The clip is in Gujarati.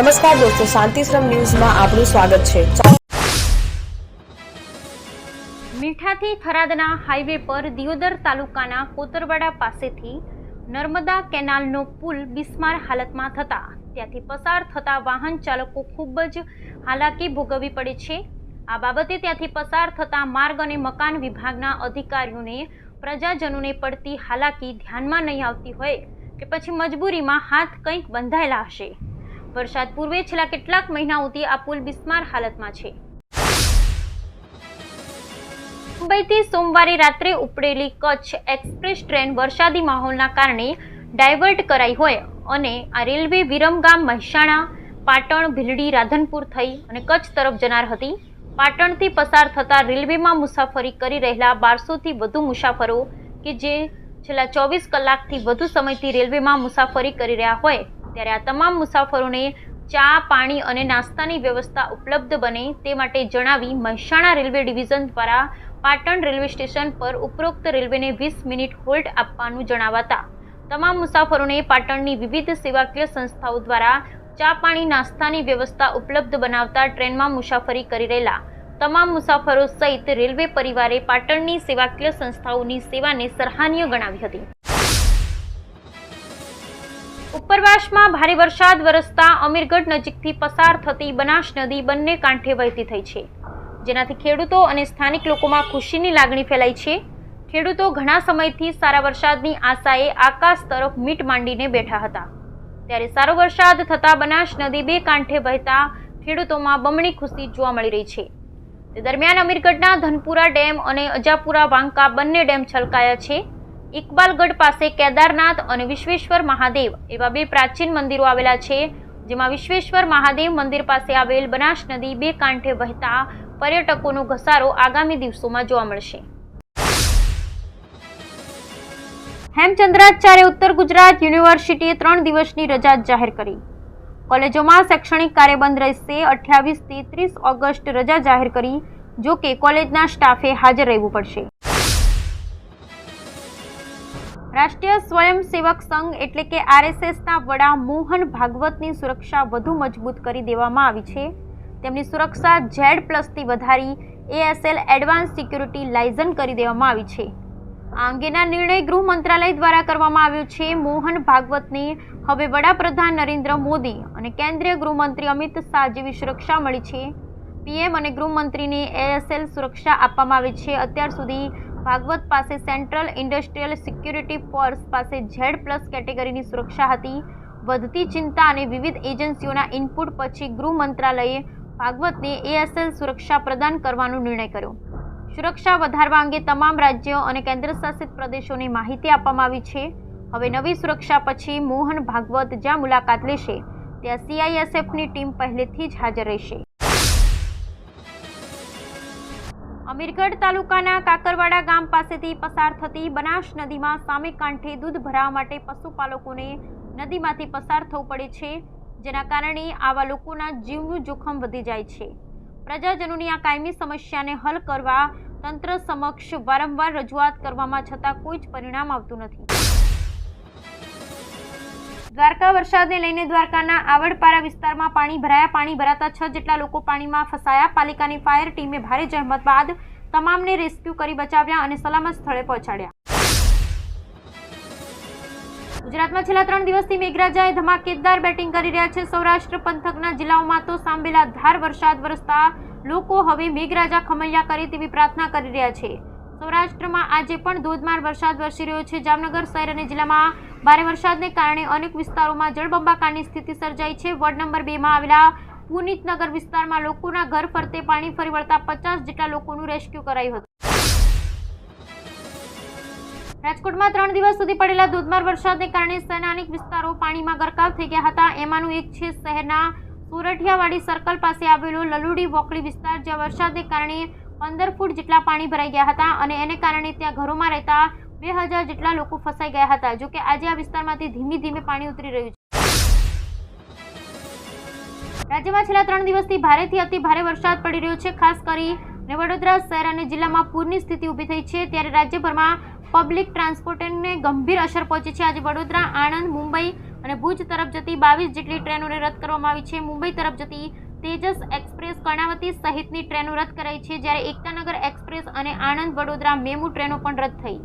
નમસ્કાર દોસ્તો, શાંતિશ્રમ ન્યૂઝમાં આપનું સ્વાગત છે. મીઠાથી થરાદના હાઈવે પર દિયોદર તાલુકાના કોતરવાડા પાસેથી નર્મદા કેનાલનો પુલ બિસ્માર હાલતમાં થતા, ત્યાંથી પસાર થતા વાહન ચાલકો ખૂબ જ હાલાકી ભોગવવી પડે છે. આ બાબતે ત્યાંથી પસાર થતા માર્ગ અને મકાન વિભાગના અધિકારીઓને, પ્રજાજનોને પડતી હાલાકી ધ્યાનમાં નહીં આવતી હોય કે પછી મજબૂરીમાં હાથ કંઈક બંધાયેલા હશે. વરસાદ પૂર્વે છેલ્લા કેટલાક મહિનાઓથી આ પુલ બિસ્માર હાલતમાં છે. મુંબઈથી સોમવારે રાત્રે ઉપડેલી કચ્છ એક્સપ્રેસ ટ્રેન વરસાદી માહોલના કારણે ડાયવર્ટ કરાઈ હોય અને આ રેલવે વિરમગામ મહેસાણા, પાટણ, ભીલડી, રાધનપુર થઈ અને કચ્છ તરફ જનાર હતી. પાટણથી પસાર થતા રેલવેમાં મુસાફરી કરી રહેલા બારસોથી વધુ મુસાફરો કે જે છેલ્લા ચોવીસ કલાકથી વધુ સમયથી રેલવેમાં મુસાફરી કરી રહ્યા હોય ત્યારે આ તમામ મુસાફરોને ચા, પાણી અને નાસ્તાની વ્યવસ્થા ઉપલબ્ધ બને તે માટે જણાવી મહેસાણા રેલવે ડિવિઝન દ્વારા પાટણ રેલવે સ્ટેશન પર ઉપરોક્ત રેલવેને વીસ મિનિટ હોલ્ટ આપવાનું જણાવાતા. તમામ મુસાફરોને પાટણની વિવિધ સેવાકીય સંસ્થાઓ દ્વારા ચા, પાણી, નાસ્તાની વ્યવસ્થા ઉપલબ્ધ બનાવતા ટ્રેનમાં મુસાફરી કરી રહેલા તમામ મુસાફરો સહિત રેલવે પરિવારે પાટણની સેવાકીય સંસ્થાઓની સેવાને સરાહનીય ગણાવી હતી. ઉપરવાસમાં ભારે વરસાદ વરસતા અમીરગઢ નજીકથી પસાર થતી બનાસ નદી બંને કાંઠે વહેતી થઈ છે. જેનાથી ખેડૂતો અને સ્થાનિક લોકોમાં ખુશીની લાગણી ફેલાઈ છે. ખેડૂતો ઘણા સમયથી સારા વરસાદની આશાએ આકાશ તરફ મીટ માંડીને બેઠા હતા. ત્યારે સારો વરસાદ થતાં બનાસ નદી બે કાંઠે વહેતા ખેડૂતોમાં બમણી ખુશી જોવા મળી રહી છે. તે દરમિયાન અમીરગઢના ધનપુરા ડેમ અને અજાપુરા વાંકા બંને ડેમ છલકાયા છે. ઇકબાલગઢ પાસે કેદારનાથ અને વિશ્વેશ્વર મહાદેવ એવા બે પ્રાચીન મંદિરો આવેલા છે, જેમાં વિશ્વેશ્વર મહાદેવ મંદિર પાસે આવેલ બનાસ નદી બે કાંઠે વહેતા પર્યટકોનો ઘસારો આગામી દિવસોમાં જોવા મળશે. હેમચંદ્રાચાર્ય ઉત્તર ગુજરાત યુનિવર્સિટીએ ત્રણ દિવસની રજા જાહેર કરી. કોલેજોમાં શૈક્ષણિક કાર્ય બંધ રહેશે, અઠ્યાવીસથી ત્રીસ ઓગસ્ટ રજા જાહેર કરી જો કે કોલેજના સ્ટાફે હાજર રહેવું પડશે. રાષ્ટ્રીય સ્વયંસેવક સંઘ એટલે કે આરએસએસના વડા મોહન ભાગવતની સુરક્ષા વધુ મજબૂત કરી દેવામાં આવી છે. તેમની સુરક્ષા ઝેડ પ્લસથી વધારી એએસએલ એડવાન્સ સિક્યુરિટી લાઇઝન કરી દેવામાં આવી છે. આ અંગેના નિર્ણય ગૃહ મંત્રાલય દ્વારા કરવામાં આવ્યો છે. મોહન ભાગવતને હવે વડાપ્રધાન નરેન્દ્ર મોદી અને કેન્દ્રીય ગૃહમંત્રી અમિત શાહ જેવી સુરક્ષા મળી છે. પીએમ અને ગૃહમંત્રીને એએસએલ સુરક્ષા આપવામાં આવે છે. અત્યાર સુધી ભાગવત પાસે સેન્ટ્રલ ઇન્ડસ્ટ્રીયલ સિક્યુરિટી ફોર્સ પાસે ઝેડ પ્લસ કેટેગરીની સુરક્ષા હતી. વધતી ચિંતા અને વિવિધ એજન્સીઓના ઇનપુટ પછી ગૃહ મંત્રાલયે ભાગવતને એએસએલ સુરક્ષા પ્રદાન કરવાનો નિર્ણય કર્યો. સુરક્ષા વધારવા અંગે તમામ રાજ્યો અને કેન્દ્રશાસિત પ્રદેશોને માહિતી આપવામાં આવી છે. હવે નવી સુરક્ષા પછી મોહન ભાગવત જ્યાં મુલાકાત લેશે, ત્યાં સીઆઈએસએફની ટીમ પહેલેથી જ હાજર રહેશે. અમીરગઢ તાલુકાના કાકરવાડા ગામ પાસેથી પસાર થતી બનાસ નદીમાં સામે કાંઠે દૂધ ભરાવા માટે પશુપાલકોને નદીમાંથી પસાર થવું પડે છે, જેના કારણે આવા લોકોના જીવનું જોખમ વધી જાય છે. પ્રજાજનોની આ કાયમી સમસ્યાને હલ કરવા તંત્ર સમક્ષ વારંવાર રજૂઆત કરવામાં છતાં કોઈ જ પરિણામ આવતું નથી. દ્વારકા વરસાદને લઈને દ્વારકાના આવડપારા વિસ્તારમાં પાણી ભરાયા. પાણી ભરાતા છ જેટલા લોકો પાણીમાં ફસાયા. પાલિકાની ફાયર ટીમે ભારે જહેમત બાદ તમામને રેસ્ક્યુ કરી બચાવ્યા અને સલામત સ્થળે પહોંચાડ્યા. ગુજરાતમાં છેલ્લા ત્રણ દિવસથી મેઘરાજાએ ધમાકેદાર બેટિંગ કરી રહ્યા છે. સૌરાષ્ટ્ર પંથકના જિલ્લાઓમાં તો સાંભેલા ધાર વરસાદ વરસતા લોકો હવે મેઘરાજા ખમૈયા કરે તેવી પ્રાર્થના કરી રહ્યા છે. સૌરાષ્ટ્રમાં આજે પણ ધોધમાર વરસાદ વરસી રહ્યો છે. જામનગર શહેર અને જિલ્લામાં ભારે વરસાદને કારણે અનેક વિસ્તારોમાં જળબંબાકારની સ્થિતિ સર્જાઈ છે. વોર્ડ નંબર બેમાં આવેલા પુનિતનગર વિસ્તારમાં લોકોના ઘર ફરતે પાણી ફરી વળતા પચાસ જેટલા લોકોનું રેસ્ક્યુ કરાયું હતું. રાજકોટમાં ત્રણ દિવસ સુધી પડેલા ધોધમાર વરસાદને કારણે શહેરના અનેક વિસ્તારો પાણીમાં ગરકાવ થઈ ગયા હતા. એમાંનું એક છે શહેરના સોરઠિયાવાડી સર્કલ પાસે આવેલો લલુડી વોકડી વિસ્તાર, જ્યાં વરસાદને કારણે પંદર ફૂટ જેટલા પાણી ભરાઈ ગયા હતા અને એને કારણે ત્યાં ઘરોમાં રહેતા બે હજાર જેટલા લોકો ફસાઈ ગયા હતા. જો કે આજે આ વિસ્તારમાંથી ધીમે ધીમે પાણી ઉતરી રહ્યું છે. રાજ્યમાં છેલ્લા ત્રણ દિવસથી ભારેથી અતિ ભારે વરસાદ પડી રહ્યો છે. ખાસ કરી ને વડોદરા શહેર અને જિલ્લામાં પૂરની સ્થિતિ ઊભી થઈ છે. ત્યારે રાજ્યભરમાં પબ્લિક ટ્રાન્સપોર્ટને ગંભીર અસર પહોંચી છે. આજે વડોદરા, આણંદ, મુંબઈ અને ભુજ તરફ જતી બાવીસ જેટલી ટ્રેનોને રદ કરવામાં આવી છે. મુંબઈ તરફ જતી તેજસ એક્સપ્રેસ કર્ણાવતી સહિતની ટ્રેનો રદ કરાઈ છે. જ્યારે એકતાનગર એક્સપ્રેસ અને આણંદ વડોદરા મેમુ ટ્રેનો પણ રદ થઈ.